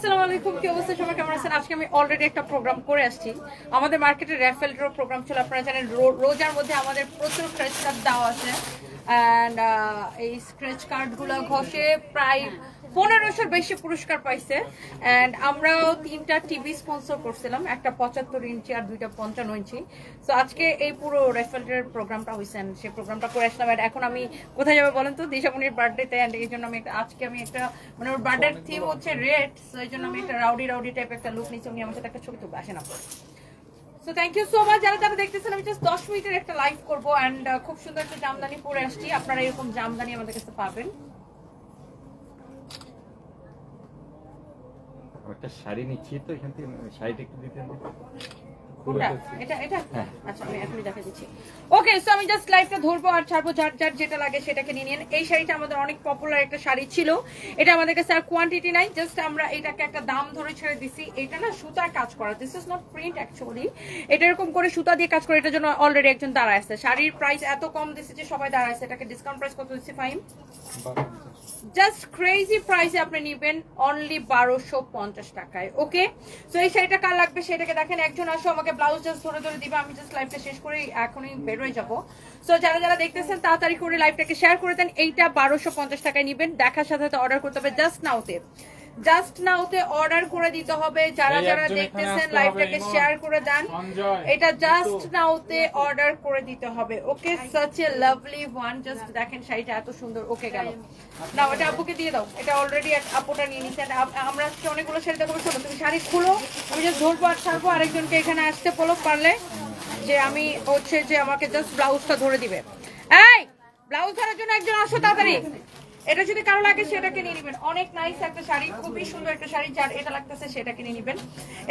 আসসালামু আলাইকুম, কি অবস্থা? সবাই কেমন আছেন? আজকে আমি অলরেডি একটা প্রোগ্রাম করে আসছি। আমাদের মার্কেটে র্যাফেলেরও প্রোগ্রাম ছিল আপনারা জানেন রোজার মধ্যে আমাদের প্রচুর কার্ড দেওয়া আছে। অ্যান্ড এই স্ক্র্যাচ কার্ডগুলো ঘষে প্রায় পনেরোশোর বেশি পুরস্কার পাইছে। অ্যান্ড আমরাও তিনটা টিভি স্পন্সর করছিলাম। একটা পঁচাত্তর ইঞ্চি আর দুইটা পঞ্চান্ন ইঞ্চি। তো আজকে এই পুরো রেফেলের প্রোগ্রামটা হয়েছেন সেই প্রোগ্রামটা করে আসলাম। আর এখন আমি কোথায় যাবে বলেন তো? দিশামণির বার্থডেতে অ্যান্ড এই জন্য আমি একটা আজকে আমি একটা মানে ওর বার্থডের থিম হচ্ছে রেড সো এই জন্য আমি একটা রাউডি রাউডি টাইপ একটা লুক নিচ্ছি উনি আমার সাথে একটা ছবি তুলবে। আসেন আপনার so thank you so much যারা যারা দেখতেছেন আমি জাস্ট দশ মিনিটের একটা লাইভ করব। অ্যান্ড খুব সুন্দর একটা জামদানি পরে আসছি আপনারা এরকম জামদানি আমাদের কাছে পাবেন। একটা শাড়ি নিচ্ছি তো এখান থেকে শাড়িটা একটু দিতে এটা আচ্ছা আমি এখনই দেখা দিচ্ছি। ওকে সো আমি জাস্ট লাইভটা ধরবো আর ছাড়বো যার যার যেটা লাগে সেটাকে নিয়ে নিন। এই শাড়িটা আমাদের অনেক পপুলার একটা শাড়ি ছিল। এটা আমাদের কাছে আর কোয়ান্টিটি নাই জাস্ট আমরা এটাকে একটা দাম ধরে ছেড়ে দিছি। এটা না সুতার কাজ করা this is not print actually এটা এরকম করে সুতা দিয়ে কাজ করে এটার জন্য অলরেডি একজন দাঁড়ায় আছে। শাড়ির প্রাইস এত কম দিছে যে সবাই দাঁড়ায় আছে এটাকে ডিসকাউন্ট প্রাইস কত দিচ্ছি ফাইন জাস্ট ক্রেজি প্রাইসে আপনি নেবেন অনলি বারোশো পঞ্চাশ টাকায় ওকে তো এই শাড়িটা কার লাগবে সেটাকে দেখেন, একজন আসো, আমাকে ব্লাউজ জাস্ট ধরে ধরে দিবে, আমি জাস্ট লাইফটা শেষ করে এখনই বেরোয় যাব। সো যারা যারা দেখতেছেন, তাড়াতাড়ি করে লাইভটাকে শেয়ার করে দেন, এইটা বারোশো পঞ্চাশ টাকায় নেবেন, দেখার সাথে সাথে অর্ডার করতে হবে জাস্ট নাওতে জাস্ট নাওতে অর্ডার করে দিতে হবে। যারা যারা দেখতেছেন লাইভটাকে শেয়ার করে দেন। এটা জাস্ট। নাওতে অর্ডার করে দিতে হবে। Okay such a lovely one just দেখেন শাড়িটা এত সুন্দর। ওকে গেল। না ওটা আপুকে দিয়ে দাও। এটা অলরেডি আপুটা নিয়ে নিচ্ছে আমরা আজকে অনেকগুলো শাড়ি দেখাবো। শোনো তুমি শাড়ি খুলো। আমি জাস্ট ধরবো আর ছাড়বো। আরেকজনকে এখানে আসতে পলক পারলে। যে আমি হচ্ছে যে আমাকে জাস্ট ব্লাউজটা ধরে দিবে। এই! ব্লাউজ ধরার জন্য একজন আসো তাড়াতাড়ি। এটা যদি কারও লাগে সেটাকে নিয়ে নেবেন। অনেক নাইস একটা শাড়ি, খুবই সুন্দর একটা শাড়ি, যার এটা লাগতেছে সেটাকে নিয়ে নেবেন।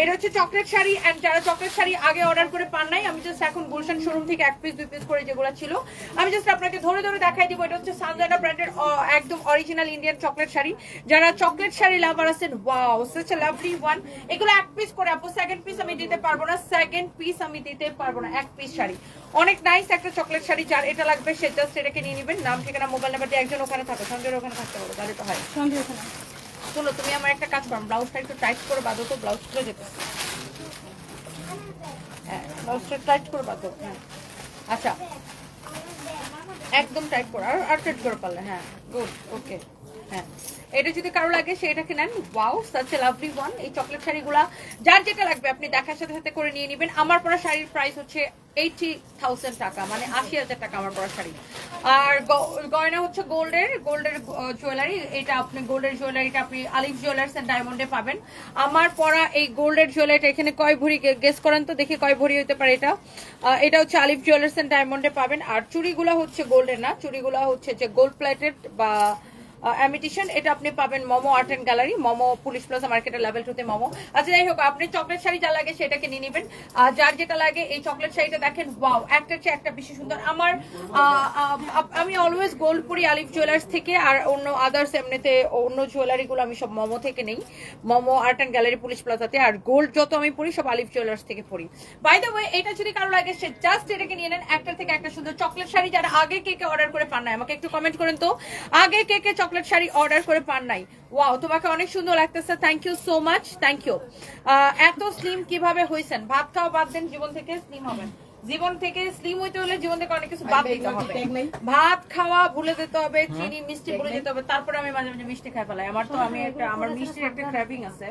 এটা হচ্ছে চকলেট শাড়ি এন্ড যারা চকলেট শাড়ি আগে অর্ডার করে পান নাই, আমি জাস্ট এখন গুলশান শোরুম থেকে এক পিস দুই পিস করে যেগুলো ছিল, আমি জাস্ট আপনাকে ধরে ধরে দেখাই দিব, এটা হচ্ছে সানজানা ব্র্যান্ডের একদম অরিজিনাল ইন্ডিয়ান চকলেট শাড়ি। যারা চকলেট শাড়ি লাভার আছেন ওয়াও সাচ লাভলি ওয়ান এগুলো এক পিস করে, আপু সেকেন্ড পিস আমি দিতে পারব না সেকেন্ড পিস আমি দিতে পারব না, এক পিস শাড়ি। অনেক নাইস একটা চকলেট শাড়ি যার এটা লাগবে সে জাস্ট এটাকে নিয়ে নেবেন। নাম ঠিকানা মোবাইল নাম্বার দিয়ে একজন ওখানে থাকে সঞ্জয়ের ওখানে থাকতে পারো তাহলে তো হয় শোনো তুমি আমার একটা কাজ করো ব্লাউজটা একটু টাইট করে বাঁধো তো ব্লাউজ খুলে যেতে হ্যাঁ ব্লাউজটা টাইট করে বাঁধো হ্যাঁ। আচ্ছা একদম টাইট করো আর আর টাইট করে পারলে হ্যাঁ গুড ওকে হ্যাঁ। এটা যদি কারও লাগে, সেটাকে নেন। Wow such a lovely one এই চকলেট শাড়িগুলা, যার যেটা লাগবে আপনি দেখার সাথে সাথে করে নিয়ে নেবেন। আমার পরা শাড়ির প্রাইস হচ্ছে এইটি থাউজেন্ড টাকা মানে আশি হাজার টাকা আমার পরা শাড়ি। আর গয়না হচ্ছে গোল্ডের গোল্ডের জুয়েলারি এটা আপনি গোল্ডের জুয়েলারিটা আপনি আলিফ জুয়েলার্স এন্ড ডায়মন্ডে পাবেন। আমার পরা এই গোল্ডের জুয়েলারিটা এখানে কয় ভরি গেস করেন তো, দেখি কয় ভরি হতে পারে এটা। এটা হচ্ছে আলিফ জুয়েলার্স এন্ড ডায়মন্ডে পাবেন। আর চুড়িগুলো হচ্ছে গোল্ডের না, চুড়িগুলো হচ্ছে যে গোল্ড প্লেটেড বা অ্যামিটিশন এটা আপনি পাবেন Momo art and gallery Momo police মার্কেটের লেভেল টুতে আচ্ছা যাই হোক, আপনি চকলেট শাড়ি যা লাগে সেটাকে নিয়ে নেবেন। আর যার যেটা লাগে, এই চকলেট শাড়িটা দেখেন ওয়াও একটা চেয়ে একটা বেশি সুন্দর। আমার আমি অলওয়েজ আলিফ জুয়েলার্স থেকে আর অন্য আদার্স এমনিতে অন্য জুয়েলারিগুলো আমি সব মোমো থেকে নেই। Momo art and gallery police প্লাজাতে আর গোল্ড যত আমি পরি, সব আলিফ জুয়েলার্স থেকে পরি। বাই দ্য ওয়ে এটা যদি কারও লাগে, সে জাস্ট এটাকে নিয়ে নেন, একটা থেকে একটা সুন্দর চকলেট শাড়ি যারা আগে কে কে অর্ডার করে পান নাই, আমাকে একটু কমেন্ট করেন তো। আগে কে কে চকলেট শাড়ি অর্ডার করে পান নাই। ওয়াও তোমাকে অনেক সুন্দর লাগতেছে। Thank you so much thank you এত স্লিম কীভাবে হয়েছেন ভাত খাওয়া বাদ দেন জীবন থেকে স্লিম হবেন। জীবন থেকে স্লিম হইতে হলে জীবন থেকে অনেক কিছু বাদ দিতে হবে। ভাত খাওয়া ভুলে যেতে হবে চিনি মিষ্টি ভুলে যেতে হবে তারপরে আমি মাঝে মাঝে মিষ্টি খাই ফেলাই। আমার তো আমি একটা আমার মিষ্টির একটা ক্র্যাভিং আছে।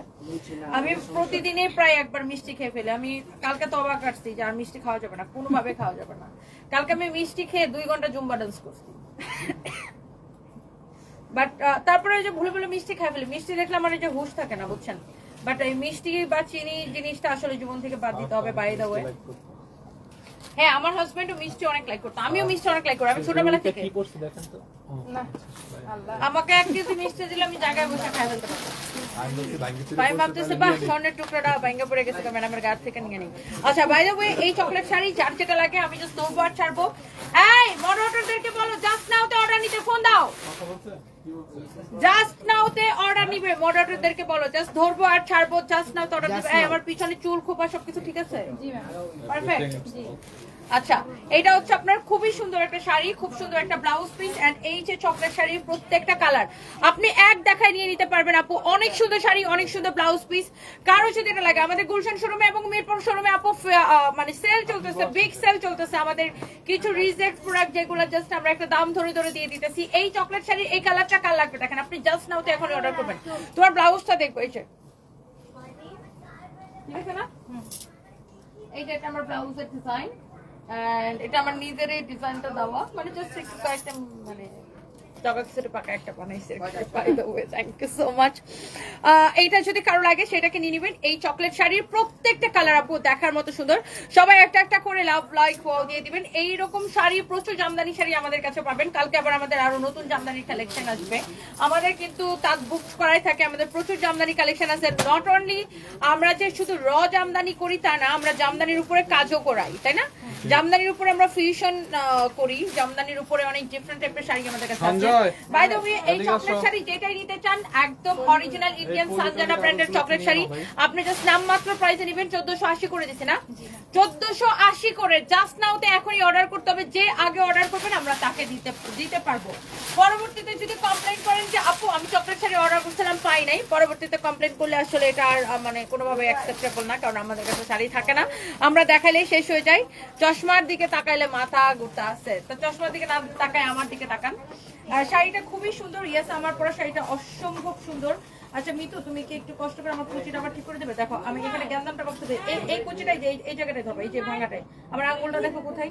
আমি প্রতিদিনই প্রায় একবার মিষ্টি খেয়ে ফেলি। আমি কালকে তো অবাক কাটছি যে আর মিষ্টি খাওয়া যাবে না কোনোভাবে খাওয়া যাবে না। কালকে আমি মিষ্টি খেয়ে দুই ঘণ্টা জুম্বা ডান্স করছি। বাট তারপরে ওই যে ভুলে ভুলে মিষ্টি খাই ফেলি। মিষ্টি দেখলে আমার এই যে হুশ থাকে না বুঝছেন? বাট এই মিষ্টি বা চিনি জিনিসটা আসলে জীবন থেকে বাদ দিতে হবে বাই দা ওয়ে হ্যাঁ আমার হাজবেন্ডও মিষ্টি অনেক লাইক করতো। আমিও মিষ্টি অনেক লাইক করি। আমি ছোটবেলা থেকে। কি করছে দেখেন তো? আমাকে এক কেজি মিষ্টি দিলে আমি জায়গায় বসে খাই ফেলতে আমি ভাই ভাবতেছে বাহ স্বর্ণের টুকরাটা ভেঙে পড়ে গেছে তো ম্যাডামের গাছ থেকে নিয়ে নিই। আচ্ছা বাই দ্য ওয়ে এই চকলেট শাড়ি যার যেটা লাগে আমি জাস্ট ছাড়বো। এই মডারেটরদেরকে বলো জাস্ট নাওতে অর্ডার নিতে ফোন দাও। জাস্ট নাওতে অর্ডার নিবে মডারেটরদেরকে বলো জাস্ট ধরবো আর ছাড়বো জাস্ট নাওতে অর্ডার নিবে। আমার পিছনে চুল খোপা সবকিছু ঠিক আছে? জি ম্যাম। পারফেক্ট জি আচ্ছা এটা হচ্ছে আপনার খুবই সুন্দর একটা শাড়ি, খুব সুন্দর একটা ব্লাউজ পিস এন্ড এই যে চকলেট শাড়ির প্রত্যেকটা কালার আপনি এক দেখায় নিয়ে নিতে পারবেন আপু। অনেক সুন্দর শাড়ি, অনেক সুন্দর ব্লাউজ পিস কারও যদি এটা লাগে, আমাদের গুলশান শোরুমে এবং মিরপুর শোরুমে আপু মানে সেল চলতেছে বিগ সেল চলতেছে। আমাদের কিছু রিজেক্ট প্রোডাক্ট যেগুলো জাস্ট আমরা একটা দাম ধরে ধরে দিয়ে দিতেছি। এই চকলেট শাড়ির এই কালারটা কাল লাগবে দেখেন, আপনি জাস্ট নাও তো এখন অর্ডার করবেন। তোমার ব্লাউজটা দেখব, এই যে। ঠিক আছে না? হুম। এই এটা আমার ব্লাউজের ডিজাইন এটা আমার নিজের এই ডিজাইনটা দেওয়া মানে জাস্ট একটু কয়েকটা মানে জগা কিছুটা পাকা একটা বানাইছে। By the way thank you so much এইটা যদি কারও লাগে সেটাকে নিয়ে নেবেন। এই চকলেট শাড়ির প্রত্যেকটা কালার আপু দেখার মতো সুন্দর। সবাই একটা একটা করে লাভ লাইক ওয়াও দিয়ে দিবেন। এই রকম শাড়ি প্রচুর জামদানি শাড়ি আমাদের কাছে পাবেন। কালকে আবার আমাদের আরও নতুন জামদানি কালেকশন আসবে। আমাদের কিন্তু বুক করাই থাকে। আমাদের প্রচুর জামদানি কালেকশন আছে। নট অনলি আমরা যে শুধু র জামদানি করি তা না আমরা জামদানির উপরে কাজও করাই তাই না? জামদানির উপরে আমরা ফিউশন করি। জামদানির উপরে অনেক ডিফারেন্ট টাইপের শাড়ি আমাদের কাছে বাই দ্য ওয়ে এই চকলেট শাড়ি যেটাই নিতে চান একদম অরিজিনাল ইন্ডিয়ান সানজানা ব্র্যান্ডের চকলেট শাড়ি। আপনি জাস্ট নামমাত্র প্রাইসে নেবেন চোদ্দশো আশি করে দিছে না? চোদ্দশো আশি করে জাস্ট নাওতে এখনই অর্ডার করতে হবে যে আগে অর্ডার করবেন আমরা তাকে দিতে দিতে পারব। পরবর্তীতে যদি কমপ্লেন করেন যে আপু আমি চকলেট শাড়ি অর্ডার করছিলাম পাই নাই। পরবর্তীতে কমপ্লেন করলে আসলে এটা আর মানে কোনোভাবে অ্যাকসেপ্টেবল না কারণ আমাদের কাছে শাড়ি থাকে না। আমরা দেখাইলেই শেষ হয়ে যায়। চশমার দিকে তাকাইলে মাথা গোটা আছে তো চশমার দিকে না তাকায় আমার দিকে তাকান। শাড়িটা খুবই সুন্দর। ইয়েস আমার পরা শাড়িটা অসম্ভব সুন্দর। আচ্ছা মিতু তুমি কি একটু কষ্ট করে আমার কুচিটা আবার ঠিক করে দেবে? দেখো আমি এখানে জ্ঞানদামটা কষ্ট দিই এই এই কুচিটাই যে এই- জায়গাটায় ধরো এই যে ভাঙাটায় আমার আঙ্গুলটা দেখো কোথায়?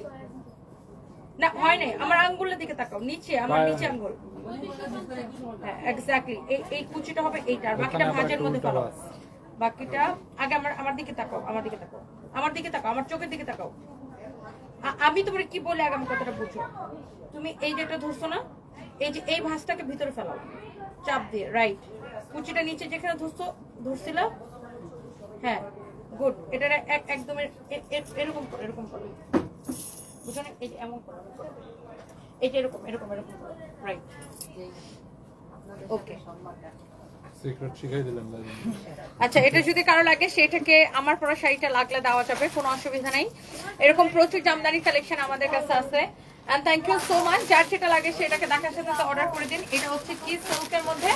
না হয় নাই। আমার আঙ্গুলের দিকে তাকাও নিচে আমার নিচে আঙ্গুল। এক্স্যাক্টলি এই এই কুচিটা হবে এইটা আর বাকিটা ভাঁজের মধ্যে একটু বাকিটা আগে আমার আমার দিকে তাকাও আমার দিকে তাকাও আমার দিকে তাকাও আমার চোখের দিকে তাকাও। আমি তোমার কি বলে আগামী কথাটা বুঝো তুমি এই যেটা ধরছো না? এই যে এই ভাঁজটাকে ভিতরে ফেলাও। চাপ দিয়ে রাইট কুচিটা নিচে যেখানে ধরছো ধরছিল? হ্যাঁ গুড এটা একদম এরকম এরকম করো। বুঝো এই যে এমন করো। এই যে এরকম এরকম এরকম রাইট ওকে আচ্ছা এটা যদি কারও লাগে সেটাকে আমার পরা শাড়িটা লাগলে দেওয়া যাবে কোনো অসুবিধা নেই। এরকম প্রচুর জামদানি কালেকশন আমাদের কাছে আছে। And thank you so much যার যেটা লাগে সেটাকে দেখার সাথে অর্ডার করে দিন। এটা হচ্ছে কি সিল্কের মধ্যে।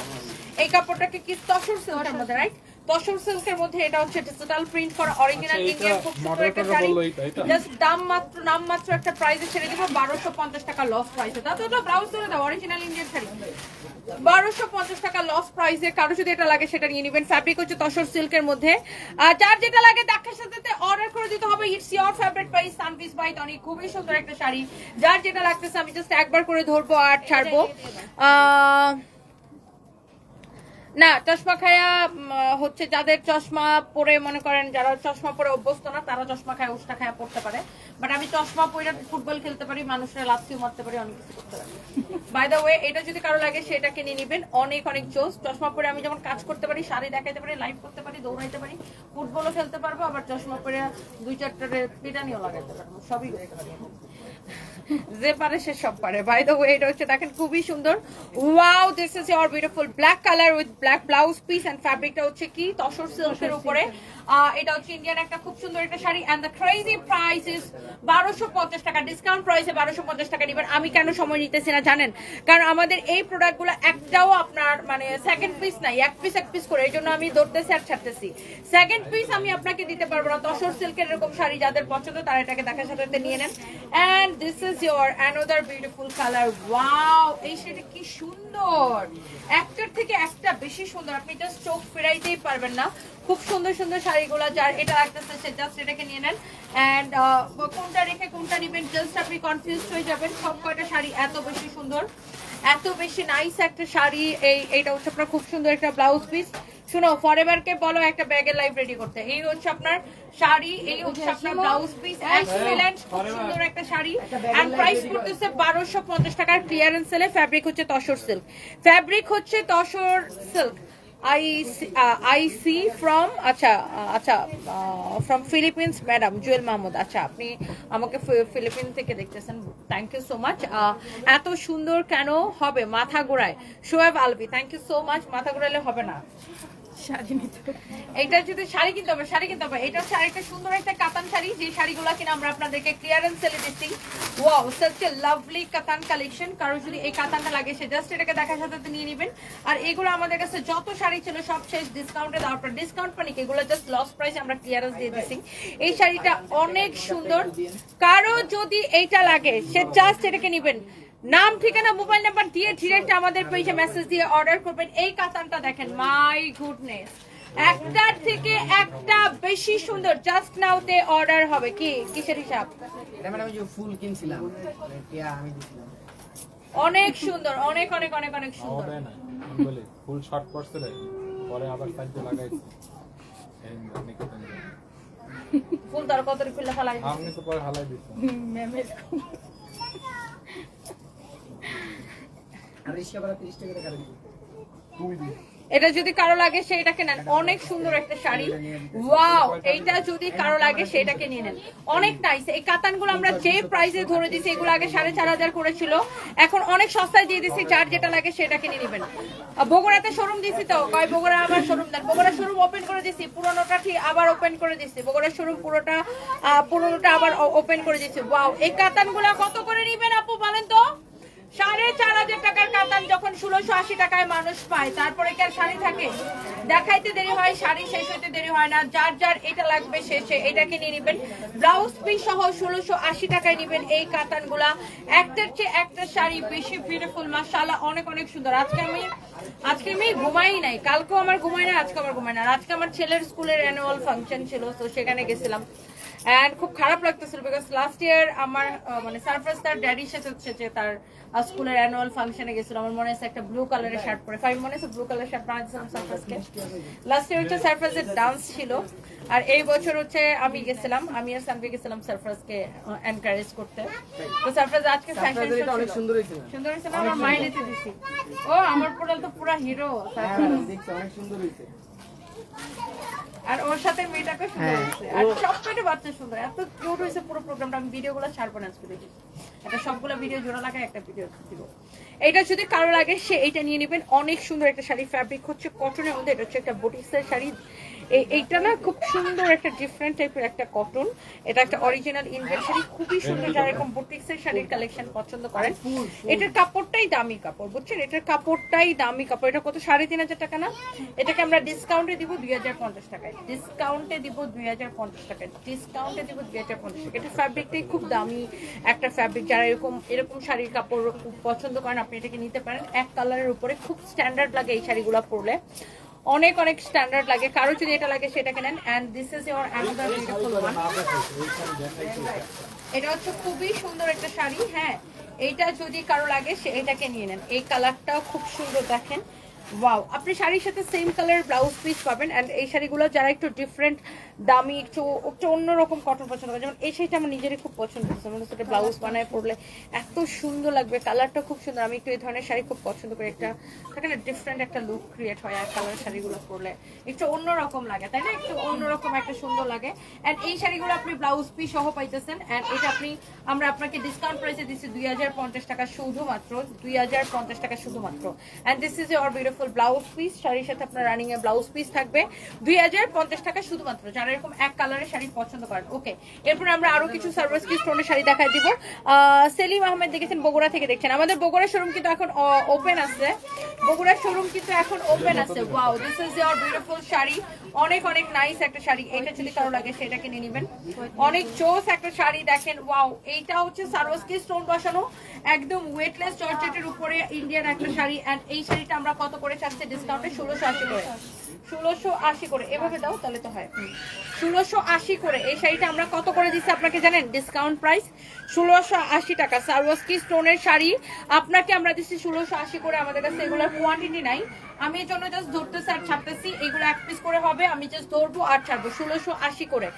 এই কাপড়টাকে কি তসর সিল্কের মধ্যে রাইট তসর সিল্কের মধ্যে এটা হচ্ছে ডিজিটাল প্রিন্ট করা অরিজিনাল ইন্ডিয়ান খুব সুন্দর একটা শাড়ি এটা, এটা? জাস্ট দাম মাত্র নাম মাত্র একটা প্রাইসে ছেড়ে দিব বারোশো পঞ্চাশ টাকা লস প্রাইসে তা তো ব্লাউজ ধরে দাও অরিজিনাল ইন্ডিয়ান শাড়ি বারোশো পঞ্চাশ টাকা লস প্রাইসে কারও যদি এটা লাগে সেটা নিয়ে নেবেন। ফ্যাব্রিক হচ্ছে তসর সিল্কের মধ্যে। আর যার যেটা লাগে দেখার সাথে অর্ডার করে দিতে হবে। ইটস ইয়োর ফেভারিট বাই সানভিস বাই টনি খুবই সুন্দর একটা শাড়ি। যার যেটা লাগতেছে আমি জাস্ট একবার করে ধরবো আর ছাড়বো। আহ না, চশমা খায়া হচ্ছে যাদের চশমা পরে, মনে করেন, যারা চশমা পরে অভ্যস্ত না, তারা চশমা খায়, উষ্টা খায়া পড়তে পারে। বাট আমি চশমা পরে ফুটবল খেলতে পারি, মানুষরা লাথিও মারতে পারি, অনেক কিছু করতে পারি। বাই দ্য ওয়ে এটা যদি কারও লাগে, সেটাকে নিয়ে নিবেন। অনেক অনেক জোস চশমা পরে আমি যেমন কাজ করতে পারি, শাড়ি দেখাইতে পারি লাইভ করতে পারি, দৌড়াইতে পারি, ফুটবলও খেলতে পারব, আবার চশমা পরে দুই চারটা পিটানিও লাগাইতে পারব, সবই করতে পারি। যে পারে সে সব পারে। বাই দ্য ওয়ে এটা হচ্ছে দেখেন খুবই সুন্দর। Wow this is your beautiful black colour with black blouse piece and ফ্যাব্রিকটা হচ্ছে কি? তসর সিল্কের উপরে। এটা হচ্ছে ইন্ডিয়ান একটা খুব সুন্দর একটা sari and the crazy price is বারোশো পঞ্চাশ টাকা। ডিসকাউন্ট প্রাইসে বারোশো পঞ্চাশ টাকা নিবেন। আমি কেন সময় নিতেছি না জানেন? কারণ আমাদের এই প্রোডাক্টগুলো একটাও আপনার মানে সেকেন্ড পিস নাই। এক পিস এক পিস করে। এই জন্য আমি ধরতেছি আর ছাড়তেছি। সেকেন্ড পিস আমি আপনাকে দিতে পারব না। তসর সিল্কের এরকম শাড়ি যাদের পছন্দ তারা এটাকে দেখার সাথে সাথে নিয়ে নেন। And this is your another beautiful colour এই কি সুন্দর। একটার থেকে একটা বেশি সুন্দর। আপনি চোখ ফেরাইতেই পারবেন না। খুব সুন্দর সুন্দর শাড়িগুলো যার এটা লাগতেছে সে জাস্ট এটাকে নিয়ে নেন। অ্যান্ড কোনটা রেখে কোনটা নেবেন জাস্ট আপনি কনফিউজ হয়ে যাবেন। সব কয়টা শাড়ি এত বেশি সুন্দর। এত বেশি নাইস একটা শাড়ি। এই, এইটা হচ্ছে আপনার খুব সুন্দর একটা ব্লাউজ পিস শুনো ফরএভারকে বলো একটা ব্যাগের লাইফ রেডি করতে। এই হচ্ছে আপনার শাড়ি এই হচ্ছে আপনার ব্লাউজ পিস এক্সিলেন্ট খুব সুন্দর একটা শাড়ি। এন্ড প্রাইস করতেছে বারোশো পঞ্চাশ টাকার ক্লিয়ারেন্স সেলে ফ্যাব্রিক হচ্ছে তসর সিল্ক ফ্যাব্রিক হচ্ছে tussar silk I I C from আচ্ছা আচ্ছা from Philippines madam Jewel Mahmud আচ্ছা আপনি আমাকে ফিলিপিন থেকে দেখতেছেন। থ্যাংক ইউ সো মাচ এত সুন্দর কেন হবে মাথা ঘোরায়? Shoaib Albi thank you so much মাথা ঘোরালে হবে না। এটা যদি শাড়ি শাড়ি কিনতে হবে। এটা সুন্দর একটা কাতান শাড়ি, যে কিনা আমরা লাভলি কাতান কালেকশন কারও যদি এই কাতানটা লাগে, সে জাস্ট এটাকে দেখার সাথে নিয়ে আর এগুলো আমাদের কাছে যত শাড়ি ছিল, সব শেষ পর ডিসকাউন্ট মানে কি? এগুলো জাস্ট লস প্রাইস আমরা ক্লিয়ারেন্স দিয়ে এই শাড়িটা অনেক সুন্দর। কারও যদি এইটা লাগে, সে জাস্ট এটাকে নেবেন। নাম ঠিকানা মোবাইল নাম্বার দিয়ে ডিরেক্ট আমাদের পেজে মেসেজ দিয়ে অর্ডার করবেন। এই কাতানটা দেখেন মাই গুডনেস একটার থেকে একটা বেশি সুন্দর জাস্ট নাওতে অর্ডার হবে। কি? কিসের হিসাব? ফুল কিনছিলাম। টিয়া আমি দিছিলাম। অনেক সুন্দর অনেক অনেক অনেক অনেক সুন্দর। হবে না আমি বলি ফুল শর্ট রে পরে আবার সাইডে লাগাইছে। ফুল তার কত খুলে ফেলাই আপনি তো পরে হালাই দিচ্ছেন ম্যামের আর রিক্সা ভাড়া তিরিশ টাকা টাকা দিচ্ছি এটা যদি কারও লাগে সেটাকে নেন। অনেক সুন্দর একটা শাড়ি। ওয়াও এইটা যদি কারও লাগে সেটাকে নিয়ে নেন। অনেক নাইস এই কাতানগুলো আমরা যে প্রাইসে ধরে দিছি এগুলো আগে সাড়ে চার হাজার করেছিল। এখন অনেক সস্তায় দিয়ে দিছি যার যেটা লাগে সেটাকে নিয়ে নেবেন। বগুড়াতে শোরুম দিছি তো? কয় বগুড়া আবার শোরুম দেন। বগুড়া শোরুম ওপেন করে দিছি পুরোনোটা ঠিক আবার ওপেন করে দিছি। বগুড়া শোরুম পুরোটা আহ, পুরোনোটা আবার ওপেন করে দিছি। ওয়াও এই কাতানগুলো কত করে নিবেন আপু বলেন তো? সাড়ে চার হাজার টাকার কাতান যখন ষোলোশো আশি টাকায় মানুষ পায়, তারপরে কি আর শাড়ি থাকে? দেখাইতে দেরি হয়, শাড়ি শেষ হইতে দেরি হয় না, যার যার এটা লাগবে শেষে এটাকে নিয়ে নিবেন। ব্লাউজ পিস সহ ষোলোশো আশি টাকায় নিবেন এই একটার চেয়ে একটা শাড়ি বেশি বিউটিফুল মাশাআল্লাহ, অনেক অনেক সুন্দর। আজকে আমি আজকে আমি ঘুমাই নাই। কালকেও আমার ঘুমাই না আজকে আমার ঘুমাই না আজকে আমার ছেলের স্কুলের অ্যানুয়াল ফাংশন ছিল, তো সেখানে গেছিলাম। এন্ড খুব খারাপ লাগতেছিল বিকজ লাস্ট ইয়ার আমার মানে সারপ্রাইজ তার ড্যাডির সাথে হচ্ছে যে তার স্কুলের অ্যানুয়াল ফাংশনে গেছিল। আমার মনে আছে একটা ব্লু কালারের শার্ট পরে। ফাইভ মনে আছে ব্লু কালার শার্ট বানাচ্ছিলাম সারপ্রাইজকে লাস্ট ইয়ার হচ্ছে সারপ্রাইজের ডান্স ছিল। আর এই বছর হচ্ছে আমি গেছিলাম আমি আর সানভি গেছিলাম সারপ্রাইজকে এনকারেজ করতে। তো সারপ্রাইজ আজকে ফ্যাশন শো অনেক সুন্দর হয়েছে না সুন্দর হয়েছে না আমার মাইন্ড দিছি। ও আমার পোড়াল তো পুরা হিরো হ্যাঁ অনেক সুন্দর হয়েছে আর ওর সাথে মেয়েটাকে সুন্দর হ্যাঁ, হয়েছে। আর সবচেয়ে সব বাচ্চা সুন্দর। এত কিউট হয়েছে পুরো প্রোগ্রামটা আমি ভিডিওগুলো ছাড়বো না আজকে দেখি। এটা সবগুলো ভিডিও জোড়া লাগায় একটা ভিডিও দিব। এটা যদি কারও লাগে সে এটা নিয়ে নেবেন। অনেক সুন্দর একটা শাড়ি ফ্যাব্রিক হচ্ছে। কটনের মধ্যে এটা হচ্ছে একটা বুটিক্সের শাড়ি। এইটা না খুব সুন্দর একটা ডিফারেন্ট টাইপের একটা কটন এটা একটা অরিজিনাল ইন্ডিয়ান শাড়ি খুবই সুন্দর। যারা এরকম বুটিক্সের শাড়ির কালেকশন পছন্দ করেন, এটার কাপড়টাই দামি কাপড়, বুঝছেন? এটার কাপড়টাই দামি কাপড়। এটা কত? সাড়ে তিন হাজার টাকা না? এটাকে আমরা ডিসকাউন্টে দিব দুই হাজার পঞ্চাশ টাকায়। ডিসকাউন্টে দিব দুই হাজার পঞ্চাশ টাকায়। ডিসকাউন্টে দিব দুই হাজার পঞ্চাশ টাকা এটা ফ্যাব্রিকটাই খুব দামি একটা ফ্যাব্রিক যারা এরকম এরকম শাড়ির কাপড় খুব পছন্দ করেন, আপনি এটাকে নিতে পারেন। এক কালারের উপরে খুব স্ট্যান্ডার্ড লাগে এই শাড়িগুলো পরলে। অনেক অনেক স্ট্যান্ডার্ড লাগে। কারও যদি এটা লাগে, সেটাকে নেন। And this is your another beautiful one এটা হচ্ছে খুবই সুন্দর একটা শাড়ি হ্যাঁ। এইটা যদি কারও লাগে, সে এটাকে নিয়ে নেন। এই কালারটাও খুব সুন্দর, দেখেন। ওয়াও আপনি শাড়ির সাথে সেম কালার ব্লাউজ পিস পাবেন এন্ড এই শাড়িগুলো যারা একটু ডিফারেন্ট দামি একটু একটু অন্যরকম কটন পছন্দ করে যেমন এই শাড়িটা আমার নিজেরই খুব পছন্দ হচ্ছে মনে হচ্ছে ব্লাউজ বানায় পরলে এত সুন্দর লাগবে কালারটা খুব সুন্দর। আমি একটু এই ধরনের শাড়ি খুব পছন্দ করি। একটা থাকে না ডিফারেন্ট একটা লুক ক্রিয়েট হয় আর কালার শাড়িগুলো পরলে। একটু অন্যরকম লাগে তাই না? একটু অন্যরকম একটা সুন্দর লাগে। এন্ড এই শাড়িগুলো আপনি ব্লাউজ পিস সহ পাইতেছেন। এন্ড এটা আপনি আমরা আপনাকে ডিসকাউন্ট প্রাইসে দিচ্ছি দুই হাজার পঞ্চাশ টাকা শুধুমাত্র দুই হাজার পঞ্চাশ টাকা শুধুমাত্র। And this is your beautiful blouse piece শাড়ির সাথে আপনার রানিং এর ব্লাউজ পিস থাকবে। দুই হাজার পঞ্চাশ টাকা শুধুমাত্র। যারা এরকম এক কালারের শাড়ি পছন্দ করেন ওকে এরপর আমরা আরও কিছু সার্ভিস পিস টোনের শাড়ি দেখায় দিব। সেলিম আহমেদ দেখেছেন, বগুড়া থেকে দেখছেন। আমাদের বগুড়া শোরুম কিন্তু এখন ওপেন আছে। বগুড়া শোরুম কিন্তু এখন ওপেন আছে। Wow this is your beautiful sari. অনেক অনেক নাইস একটা শাড়ি। এটা যদি কারও লাগে, সেটা কিনে নেবেন। অনেক জোস একটা শাড়ি দেখেন। ওয়াও এইটা হচ্ছে সারোস্কি স্টোন বসানো। একদম ওয়েটলেস জর্জেটের উপরে ইন্ডিয়ান একটা শাড়ি। এন্ড এই শাড়িটা আমরা কত করে চাচ্ছি? ডিসকাউন্টে ষোলোশো আশি করে। ষোলোশো আশি করে। এভাবে দাও, তাহলে তো হয়। ষোলোশো আশি করে। এই শাড়িটা আমরা কত করে দিচ্ছি আপনাকে জানেন? ডিসকাউন্ট প্রাইস ষোলোশো আশি টাকা। সারওয়াস্কি স্টোনের শাড়ি। আপনাকে আমরা দিচ্ছি ষোলোশো আশি করে। আমাদের কাছে এগুলোর কোয়ান্টিটি নাই। আমি এর জন্য জাস্ট ধরতেছি আর ছাড়তেছি। এগুলো এক পিস করে হবে। আমি জাস্ট ধরবো আর ছাড়বো। ষোলোশো আশি করে।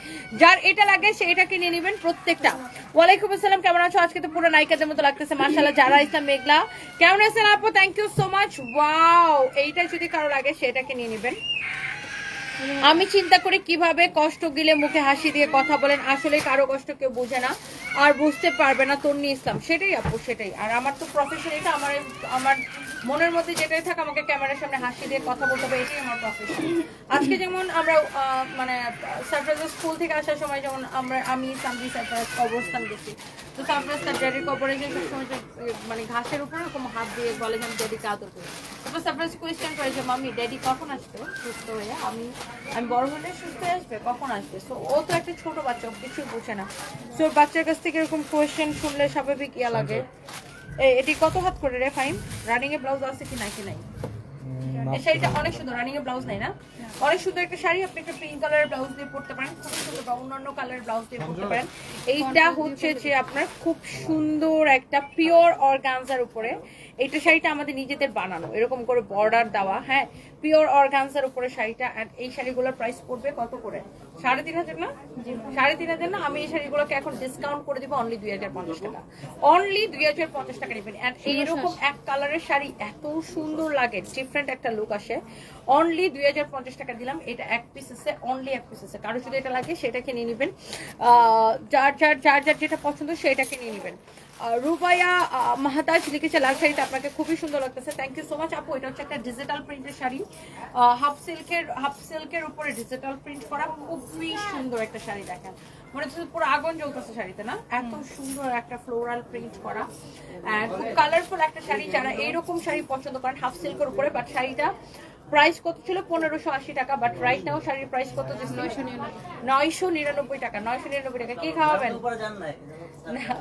যার এটা লাগে, সে এটা কিনে নেবেন প্রত্যেকটা। ওয়ালাইকুম আসসালাম। কেমন আছো? আজকে তো পুরো নায়িকাদের মতো লাগতেছে। মার্শাল্লাহ যারা ইসলাম মেঘলা। কেমন আছেন আপু? Thank you so much wow এইটা যদি কারও লাগে সেটাকে নিয়ে নেবেন। আমি চিন্তা করি কীভাবে কষ্ট গিলে মুখে হাসি দিয়ে কথা বলেন। আসলে কারও কষ্ট কেউ বোঝে না। আর বুঝতে পারবে না তন্নি ইসলাম। সেটাই আপু, সেটাই। আর আমার তো প্রফেশন এটা আমার আমার মনের মধ্যে যেটাই থাকে, আমাকে ক্যামেরার সামনে হাসি দিয়ে কথা বলতে হবে, এটাই আমার প্রফেশন আজকে যেমন আমরা মানে সারপ্রাইজ স্কুল থেকে আসার সময় যেমন আমরা, আমি সামরি সারপ্রাইজ অবস্থান গেছি তো সারপ্রাইজ তার ড্যাডির কবরে যে সবসময় মানে ঘাসের উপরে এরকম হাত দিয়ে বলে যে, আমি ড্যাডিকে আদর করি। তারপর সারপ্রাইজ কোয়েশ্চেন করে যে মামি ড্যাডি কখন আসবে? সুস্থ হয়ে আমি আমি বড় হলে সুস্থ আসবে? কখন আসবে? সো ও তো একটা ছোট বাচ্চা কিছুই কিছু বুঝে না। সো বাচ্চার কাছ থেকে এরকম কোয়েশ্চেন শুনলে স্বাভাবিক ইয়া লাগে। এটি কত হাত করে রে ফাইন রানিং এ ব্লাউজ আছে কি নাকি নাই? এই শাড়িটা অনেক সুন্দর রানিং এ ব্লাউজ নাই না? অনেক সুন্দর একটা শাড়ি আপনি একটা পিঙ্ক কালারের ব্লাউজ দিয়ে পরতে পারেন খুব সুন্দর বা অন্যান্য কালারের ব্লাউজ দিয়ে পরতে পারেন। এইটা হচ্ছে যে আপনার খুব সুন্দর একটা পিওর অর্গানজার উপরে। এইটা শাড়িটা আমাদের নিজেদের বানানো এরকম করে বর্ডার দেওয়া হ্যাঁ? পিওর অর্গানজার উপরে শাড়িটা and এই শাড়িগুলোর প্রাইস পড়বে কত করে? সাড়ে তিন হাজার না? সাড়ে তিন হাজার না? আমি এই শাড়িগুলোকে এখন ডিসকাউন্ট করে দিব অনলি দুই হাজার পঞ্চাশ টাকা। অনলি দুই হাজার পঞ্চাশ টাকা নেবেন। অ্যান্ড এইরকম এক কালারের শাড়ি এত সুন্দর লাগে ডিফারেন্ট একটা লুক আসে। অনলি দুই হাজার পঞ্চাশ টাকা দিলাম এটা এক পিস আছে অনলি এক পিস আছে কারও যদি এটা লাগে সেটাকে নিয়ে নেবেন। আহ, যার যার যার যার যেটা পছন্দ সেটাকে নিয়ে নেবেন। রুবাইয়া মাহাতাজ লিখেছে লাল শাড়িটা আপনাকে খুবই সুন্দর লাগতেছে। থ্যাংক ইউ সো মাচ আপু। এটা হচ্ছে একটা ডিজিটাল প্রিন্টের শাড়ি। হাফ সিল্কের হাফ সিল্কের উপরে ডিজিটাল প্রিন্ট করা খুবই সুন্দর একটা শাড়ি দেখেন। মনে হচ্ছে পুরো আগুন জ্বলতেছে শাড়িতে না? এত সুন্দর একটা ফ্লোরাল প্রিন্ট করা। খুব কালারফুল একটা শাড়ি যারা এইরকম শাড়ি পছন্দ করেন হাফ সিল্কের উপরে বাট শাড়িটা প্রাইস কত ছিল? পনেরোশো আশি টাকা বাট রাইট নাও শাড়ির প্রাইস কত? নয়শো নয়শো নিরানব্বই টাকা নয়শো নিরানব্বই টাকা। কি খাওয়াবেন?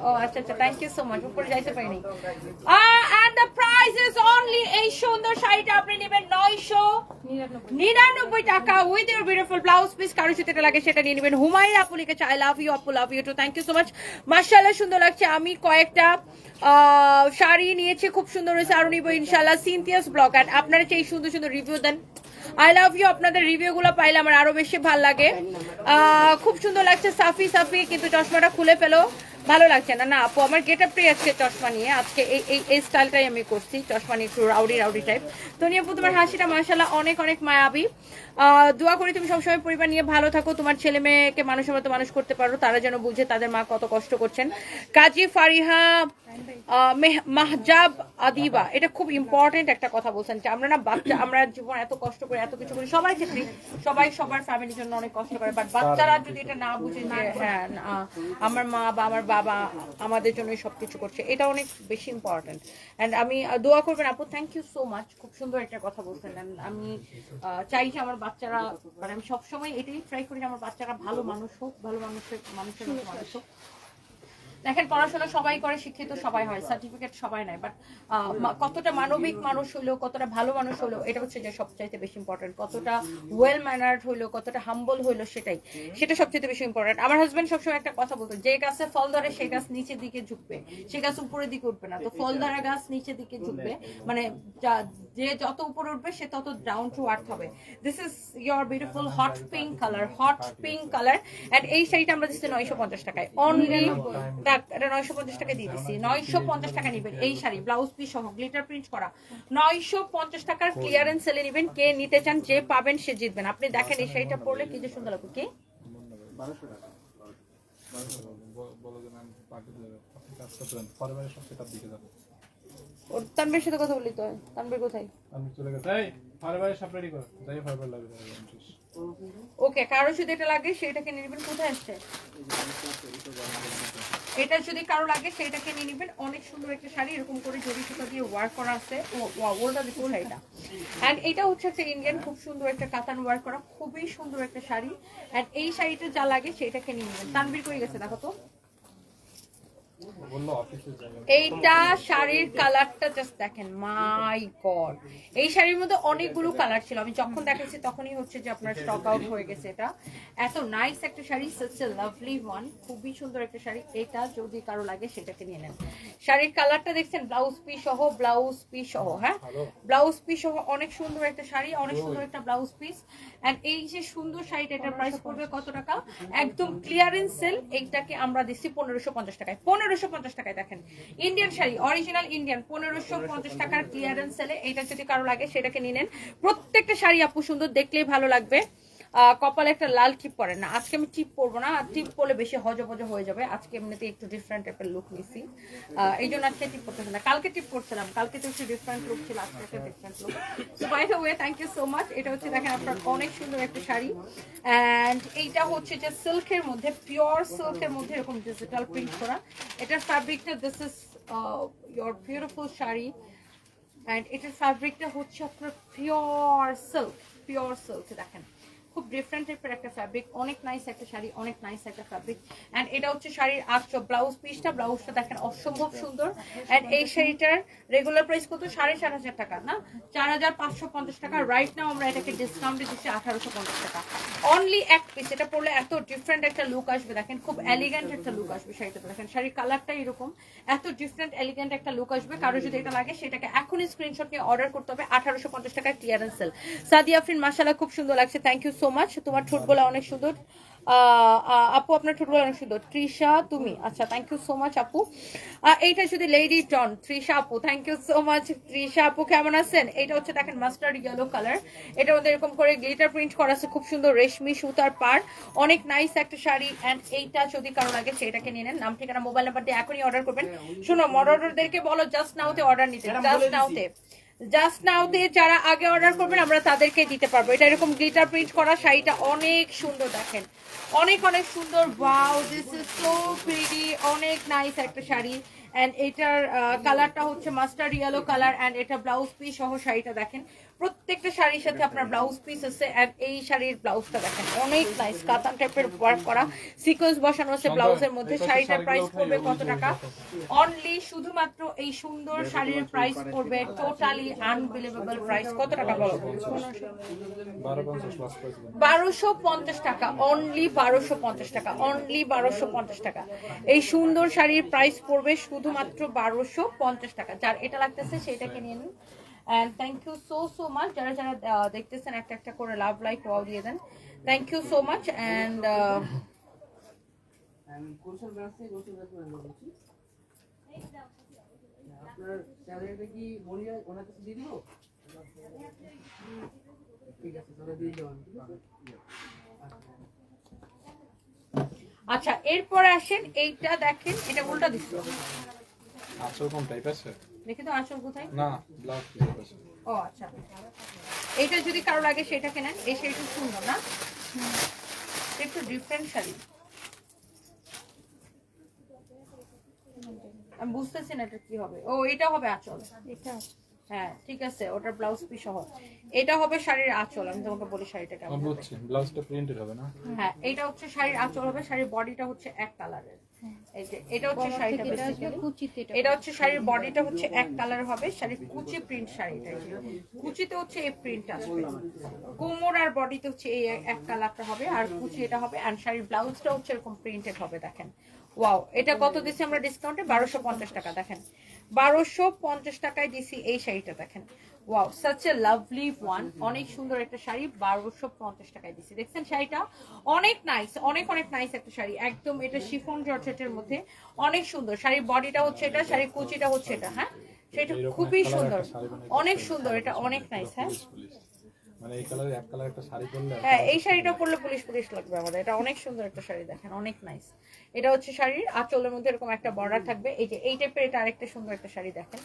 ও আচ্ছা আচ্ছা উপরে যাইতে পারিনি। অনলি এই সুন্দর শাড়িটা আপনি নেবেন নয়শো নিরানব্বই টাকা with your beautiful blouse piece কারও সাথে লাগে সেটা নিয়ে নেবেন। হুমায়ুন আপু লিখেছে আই লাভ ইউ আপু love you too thank you so much মার্শাল্লাহ সুন্দর লাগছে। আমি কয়েকটা শাড়ি নিয়েছি, খুব সুন্দর হয়েছে। আরও নিবো ইনশাল্লাহ সিনথিয়াস ব্লগ অ্যান্ড আপনারা সেই সুন্দর সুন্দর রিভিউ দেন। আই লাভ ইউ আপনাদের রিভিউ গুলো পাইলে আমার আরও বেশি ভালো লাগে। খুব সুন্দর লাগছে, সাফি সাফি, কিন্তু চশমাটা খুলে ফেলো। ভালো লাগছে না। না আপু আমার গেট আপটাই আজকে চশমা নিয়ে। আজকে এই এই এই স্টাইলটাই আমি করছি চশমা নিয়ে একটু রাউডি রাউডি টাইপ তো নিয়ে আপু তোমার হাসিটা মাসাল্লাহ অনেক অনেক মায়াবী। আহ, দোয়া করি তুমি সবসময় পরিবার নিয়ে ভালো থাকো তোমার ছেলে মেয়েকে মানুষের মতো মানুষ করতে পারো তারা যেন বুঝে তাদের মা কত কষ্ট করছেন। কাজী ফারিহা মাহজাব আদিবা, এটা খুব ইম্পর্টেন্ট একটা কথা বলছেন যে আমরা না বাচ্চা, আমরা জীবন এত কষ্ট করে, এত কিছু করি সবার ক্ষেত্রে সবাই সবার ফ্যামিলির জন্য অনেক কষ্ট করে বাট বাচ্চারা যদি এটা না বুঝে যে হ্যাঁ আমার মা বা আমার বাবা আমাদের জন্য সবকিছু করছে, এটা অনেক বেশি ইম্পর্টেন্ট অ্যান্ড আমি দোয়া করবেন আপু থ্যাংক ইউ সো মাচ খুব সুন্দর একটা কথা বলছেন আমি চাই যে আমার বাচ্চারা মানে আমি সবসময় এটাই ট্রাই করি আমার বাচ্চারা ভালো মানুষ হোক, ভালো মানুষের মানুষের মানুষ হোক। দেখেন পড়াশোনা সবাই করে শিক্ষিত সবাই হয় সার্টিফিকেট সবাই নেয় বাট কতটা মানবিক মানুষ হইল কতটা ভালো মানুষ হলো এটা হচ্ছে যে সবচাইতে বেশি ইম্পর্টেন্ট কতটা ওয়েল ম্যানার্ড হইল কতটা হাম্বল হইল সেটাই। সেটা সবচেয়ে বেশি ইম্পর্টেন্ট আমার হাজবেন্ড সবসময় একটা কথা বলতো যে গাছে ফল ধরে সেই গাছ নিচের দিকে ঝুঁকবে সে গাছ উপরের দিকে উঠবে না। তো ফল ধরা গাছ নিচের দিকে ঝুঁকবে মানে যা- যত উপরে উঠবে সে তত ডাউন টু আর্থ হবে। This is your beautiful hot pink colour hot pink colour and এই শাড়িটা আমরা দিচ্ছি নয়শো পঞ্চাশ টাকায়। অনলি এটা নয়শো পঞ্চাশ টাকা দিয়ে দিচ্ছি নয়শো পঞ্চাশ টাকা নিবেন এই শাড়ি ব্লাউজ পিস সহ গ্লিটার প্রিন্ট করা। নয়শো পঞ্চাশ টাকার ক্লিয়ারেন্স সেলে নিবেন কে নিতে চান যে পাবেন সে জিতবেন। আপনি দেখেন এই শাড়িটা পরলে কি যে সুন্দর লাগবে কি? ওর তানবীর সাথে কথা বলি তো তানবীর কোথায়? আমি চলে গেছি। এই পরিবারের সব রেডি করো। যাই পরিবার লাগবে। ওকে, কারও যদি এটা লাগে সেটাকে নিয়ে নেবেন। কোথায় আসছে? এটা যদি কারও লাগে সেটাকে নিয়ে নেবেন। অনেক সুন্দর একটা শাড়ি, এরকম করে জড়ি সুতা দিয়ে ওয়ার্ক করা আছে। ওটা দেখুন শাড়িটা অ্যান্ড এটা হচ্ছে একটা ইন্ডিয়ান খুব সুন্দর একটা কাতান ওয়ার্ক করা, খুবই সুন্দর একটা শাড়ি। অ্যান্ড এই শাড়িটা যা লাগে সেটাকে নিয়ে নেবেন। তানবীর করে গেছে, দেখো তো। এইটা শাড়ির কালারটা জাস্ট দেখেন মাই গড এই শাড়ির মধ্যে অনেকগুলো কালার ছিল। আমি যখন দেখাচ্ছি তখনই হচ্ছে যে আপনার স্টক আউট হয়ে গেছে এটা। এত নাইস একটা sari such a lovely one খুবই সুন্দর একটা শাড়ি। এটা যদি কারও লাগে সেটাকে নিয়ে নেন। শাড়ির কালারটা দেখছেন ব্লাউজ পিস সহ ব্লাউজ পিস সহ হ্যাঁ? ব্লাউজ পিস সহ অনেক সুন্দর একটা শাড়ি অনেক সুন্দর একটা ব্লাউজ পিস এন্ড এই যে সুন্দর শাড়িটা এটার প্রাইস পড়বে কত টাকা? একদম ক্লিয়ারেন্স সেল এইটাকে আমরা দিচ্ছি পনেরোশো পঞ্চাশ টাকায়। পনেরোশো পঞ্চাশ টাকায় দেখেন। ইন্ডিয়ান শাড়ি অরিজিনাল ইন্ডিয়ান পনেরোশো পঞ্চাশ টাকার ক্লিয়ারেন্স সেলে এটা যদি কারও লাগে, সেটাকে নিয়ে নেন প্রত্যেকটা শাড়ি আপু সুন্দর, দেখলেই ভালো লাগবে। কপালে একটা লাল টিপ পরে না। আজকে আমি টিপ পরবো না। টিপ পরলে বেশি হজবজ হয়ে যাবে। আজকে এমনিতে একটু ডিফারেন্ট টাইপের লুক নিছি। এই জন্য আজকে টিপ পরতেছি না। কালকে টিপ পরছিলাম। কালকে তো একটু ডিফারেন্ট লুক ছিল, আজকে একটা ডিফারেন্ট লুক তো by the way thank you so much এটা হচ্ছে দেখেন আপনার অনেক সুন্দর একটা শাড়ি। অ্যান্ড এইটা হচ্ছে যে সিল্কের মধ্যে পিওর সিল্কের মধ্যে এরকম ডিজিটাল প্রিন্ট করা। এটার ফ্যাব্রিকটা this is your beautiful sari. And এটার ফ্যাব্রিকটা হচ্ছে আপনার পিওর সিল্ক পিওর সিল্ক দেখেন। খুব ডিফারেন্ট টাইপের একটা ফ্যাব্রিক অনেক নাইস একটা শাড়ি, অনেক নাইস একটা ফ্যাব্রিক অ্যান্ড এটা হচ্ছে শাড়ির আঁচল ব্লাউজ পিসটা ব্লাউজটা দেখেন অসম্ভব সুন্দর। অ্যান্ড এই শাড়িটার রেগুলার প্রাইস কত? সাড়ে চার হাজার টাকা, না? চার হাজার পাঁচশো পঞ্চাশ টাকা। রাইট নাও আমরা এটাকে ডিসকাউন্টে দিচ্ছি আঠারোশো পঞ্চাশ টাকা। অনলি এক পিস এটা পরলে এত ডিফারেন্ট একটা লুক আসবে। দেখেন খুব এলিগেন্ট একটা লুক আসবে শাড়িতে দেখেন শাড়ির কালারটা এরকম। এত ডিফারেন্ট এলিগেন্ট একটা লুক আসবে। কারও যদি এটা লাগে, সেটাকে এখনই স্ক্রিনশট নিয়ে অর্ডার করতে হবে আঠারোশো পঞ্চাশ টাকা ক্লিয়ারেন্স সেল সাদিয়া আফরিন মাসালা খুব সুন্দর লাগছে। থ্যাংক ইউ সো মাচ তোমার ঠোঁটগুলো অনেক সুন্দর। আপু আপনার ঠোঁটগুলো অনেক সুন্দর। তৃষা তুমি। আচ্ছা থ্যাংক ইউ সো মাচ আপু। এইটা যদি লেডি টন তৃষা আপু thank you so much Trisha আপু কেমন আছেন? এটা হচ্ছে দেখেন মাস্টার্ড ইয়েলো কালার এটা মধ্যে এরকম করে গ্লিটার প্রিন্ট করা আছে খুব সুন্দর রেশমি সুতার পার অনেক নাইস একটা শাড়ি। অ্যান্ড এইটা যদি কারও লাগে সেটাকে নিয়ে নেন। নাম ঠিকানা মোবাইল নাম্বার দিয়ে এখনই অর্ডার করবেন। শুনো মডারদেরকে বলো জাস্ট নাওতে অর্ডার নিতে। জাস্ট নাওতে জাস্ট নাওতে যারা আগে অর্ডার করবেন, আমরা তাদেরকে দিতে পারব। এটা এরকম গ্লিটার প্রিন্ট করা শাড়িটা অনেক সুন্দর দেখেন। অনেক অনেক সুন্দর। Wow this is so pretty অনেক নাইস একটা শাড়ি। এন্ড এটার কালারটা হচ্ছে মাস্টার ইয়েলো কালার এন্ড এটা ব্লাউজ পিস সহ শাড়িটা দেখেন। প্রত্যেকটা শাড়ির সাথে আপনার ব্লাউজ পিস আছে এন্ড এই শাড়ির ব্লাউজটা দেখেন অনেক নাইস কাতান টাইপের ওয়ার্ক করা। সিকোয়েন্স বসানো আছে ব্লাউজের মধ্যে শাড়িটার প্রাইস পড়বে কত টাকা? অনলি শুধুমাত্র এই সুন্দর শাড়ির প্রাইস পড়বে টোটালি আনবিলিভেবল প্রাইস কত টাকা বলো বারোশো পঞ্চাশ টাকা। অনলি বারোশো পঞ্চাশ টাকা। অনলি বারোশো পঞ্চাশ টাকা। এই সুন্দর শাড়ির প্রাইস পড়বে শুধুমাত্র বারোশো পঞ্চাশ টাকা। যার এটা লাগতেছে সেটাকে নিয়ে নিন। And thank you so so much যারা যারা দেখতেছেন একটা একটা করে লাভ লাইক ওয়াও দিয়ে দেন। Thank you so much and আপনার স্যালারিটা কি মনিয়া ওনার কাছে দিয়ে দিব? ঠিক আছে তাহলে দিয়ে দেওয়ান আচ্ছা এরপরে আসেন এইটা দেখেন এটা উল্টা দিচ্ছ। আটশো কোন টাইপ আছে? দেখি তো আসল কোথায়? না ব্লাউজ ও আচ্ছা। এটা যদি কারও লাগে সেটাকে নেন। এই শাড়িটা সুন্দর না? একটু ডিফারেন্ট শাড়ি। আমি বুঝতেছি না এটা কি হবে। ও এটা হবে আঁচল। এটা হ্যাঁ ঠিক আছে ওটার ব্লাউজ পিস সহ। এটা হবে শাড়ির আঁচল। আমি তোমাকে বলি শাড়িটা কেমন হবে। বুঝছি ব্লাউজটা প্রিন্টেড হবে না? হ্যাঁ এটা হচ্ছে শাড়ির আঁচল হবে। শাড়ির বডিটা হচ্ছে এক কালারের এটা হচ্ছে শাড়িটা এটা হচ্ছে শাড়ির বডিটা হচ্ছে এক কালার হবে শাড়ির কুচি প্রিন্ট শাড়িটা কুচিতে হচ্ছে এই প্রিন্ট আসবে। কোমর আর বডিতে হচ্ছে এই এক কালারটা হবে আর কুচি এটা হবে আর শাড়ির ব্লাউজটা হচ্ছে এরকম প্রিন্টেড হবে দেখেন। ওয়াও এটা কত দিচ্ছি আমরা ডিসকাউন্টে বারোশো পঞ্চাশ টাকা দেখেন। বারোশো পঞ্চাশ টাকায় দিছি এই শাড়িটা দেখেন। Wow such a lovely one অনেক সুন্দর একটা শাড়ি বারোশো পঞ্চাশ টাকায় দিচ্ছি দেখছেন শাড়িটা? অনেক নাইস অনেক অনেক নাইস একটা শাড়ি। একদম এটা শিফন জর্জেটের মধ্যে। অনেক সুন্দর। শাড়ির বডিটা হচ্ছে এটা শাড়ির কুচিটা হচ্ছে এটা হ্যাঁ? সেটা খুবই সুন্দর। অনেক সুন্দর এটা অনেক নাইস হ্যাঁ? মানে এই কালারে এক কালার একটা শাড়ি পরলে হ্যাঁ এই শাড়িটা পরলে পুলিশ পুলিশ লাগবে আমাদের। এটা অনেক সুন্দর একটা শাড়ি দেখেন অনেক নাইস এটা হচ্ছে শাড়ির আঁচলের মধ্যে এরকম একটা বর্ডার থাকবে। এই যে এই টাইপের এটা আরেকটা সুন্দর একটা শাড়ি দেখেন।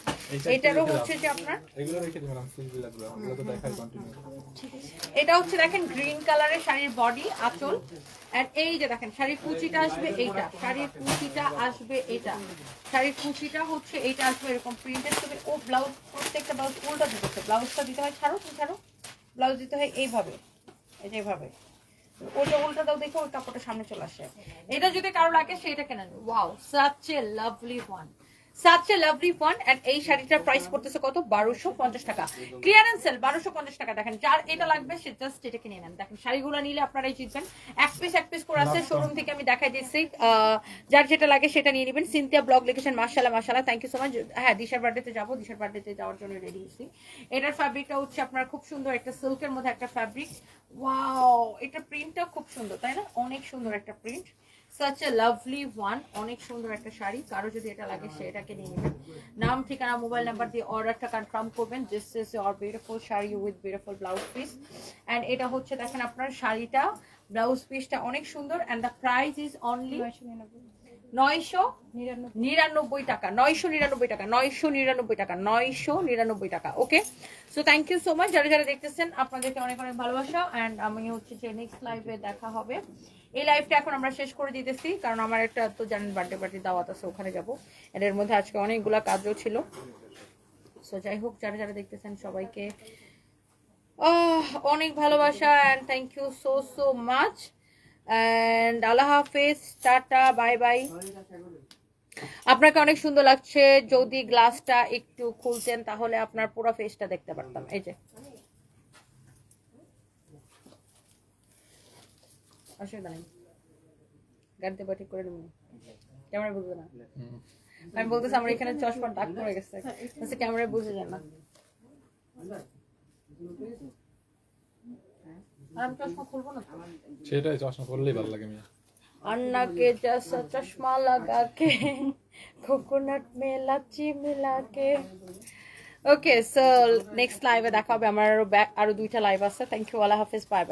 এটারও হচ্ছে যে আপনার এগুলো রেখে দিবেন আমি লাগবে। তো দেখাই কন্টিনিউ এটা হচ্ছে দেখেন গ্রিন কালারের শাড়ির বডি আঁচল। আর এই যে দেখেন শাড়ির কুচিটা আসবে এইটা। শাড়ির কুচিটা আসবে এটা শাড়ির কুচিটা হচ্ছে এইটা আসবে এরকম প্রিন্টেড তুমি ও ব্লাউজ প্রত্যেকটা ব্লাউজ উল্টা দিতে ব্লাউজটা দিতে হয় ছাড়ো তুমি ছাড়ো। ব্লাউজ দিতে হয় এইভাবে। এই যে এইভাবে। ওইটা উল্টা দাও দেখো, ওই কাপড়টা সামনে চলে আসে। এটা যদি কারও লাগে, সেটা কেনেন wow such a lovely one a lovely one and এই শাড়িটার প্রাইস করতেছে কত? বারোশো পঞ্চাশ টাকা। ক্লিয়ারেন্স সেল বারোশো পঞ্চাশ টাকা। দেখেন, যার এটা লাগবে, সে জাস্ট এটা কিনে নেন। দেখেন, শাড়িগুলো নিলে আপনারাই জিতবেন। এক পিস এক পিস করে আছে। শোরুম থেকে আমি দেখাই দিচ্ছি। যার যেটা লাগে সেটা নিয়ে নেবেন। সিনথিয়া ব্লগ লিখেছেন মাসালা মাসালা থ্যাংক ইউ সো মাচ হ্যাঁ দিশার বার্থডেতে যাব। দিশার বার্থডেতে যাওয়ার জন্য রেডি হয়েছি এটার ফ্যাব্রিকটা হচ্ছে আপনার খুব সুন্দর একটা সিল্কের মধ্যে একটা ফ্যাব্রিক ওয়াও এটা প্রিন্টটা খুব সুন্দর, তাই না? অনেক সুন্দর একটা print such a lovely one অনেক সুন্দর একটা শাড়ি। কারও যদি এটা লাগে, সে এটাকে নিয়ে নেবেন নাম, ঠিকানা মোবাইল নাম্বার দিয়ে অর্ডারটা কনফার্ম করবেন। This is our beautiful sari with beautiful blouse piece and এটা হচ্ছে, দেখেন আপনার শাড়িটা ব্লাউজ পিসটা অনেক সুন্দর। And the price is only নয়শো নিরানব্বই টাকা। নয়শো নিরানব্বই টাকা, নয়শো নিরানব্বই টাকা, নয়শো নিরানব্বই টাকা। Okay so thank you so much যারা যারা দেখতেছেন, আপনাদেরকে অনেক অনেক ভালোবাসা। অ্যান্ড আমি হচ্ছে যে নেক্সট লাইভে দেখা হবে। এই লাইভটা এখন আমরা শেষ করে দিতেছি, কারণ আমার একটা তো জানেন বার্থডে পার্টি দাওয়াত আছে, ওখানে যাব। এর মধ্যে আজকে অনেকগুলা কাজও ছিল। সো যাই হোক, যারা যারা দেখতেছেন সবাইকে অনেক ভালোবাসা and thank you so so much and আল্লাহ হাফেজ, টাটা বাই বাই আপনাকে অনেক সুন্দর লাগছে, যদি গ্লাসটা একটু খুলতেন, তাহলে আপনার পুরো ফেসটা দেখতে পারতাম। এই যে। অসুবিধা নেই গাড়িতে বা ঠিক করে নেব ক্যামেরা বুঝবে না আমি বলতেছি আমার এখানে চশমার দাগ পড়ে গেছে ক্যামেরায় বুঝে যায় না আর আমি চশমা খুলবো না তো। সেটাই চশমা করলেই ভালো লাগে মিয়া अन्ना के जैसा चश्मा लगा के কোকোনাট মে লাচি মিলা কে ওকে সো নেক্সট লাইভে দেখা হবে আমার আরো back- আরো দুইটা লাইভ আছে থ্যাংক ইউ আল্লাহ হাফিজ বাই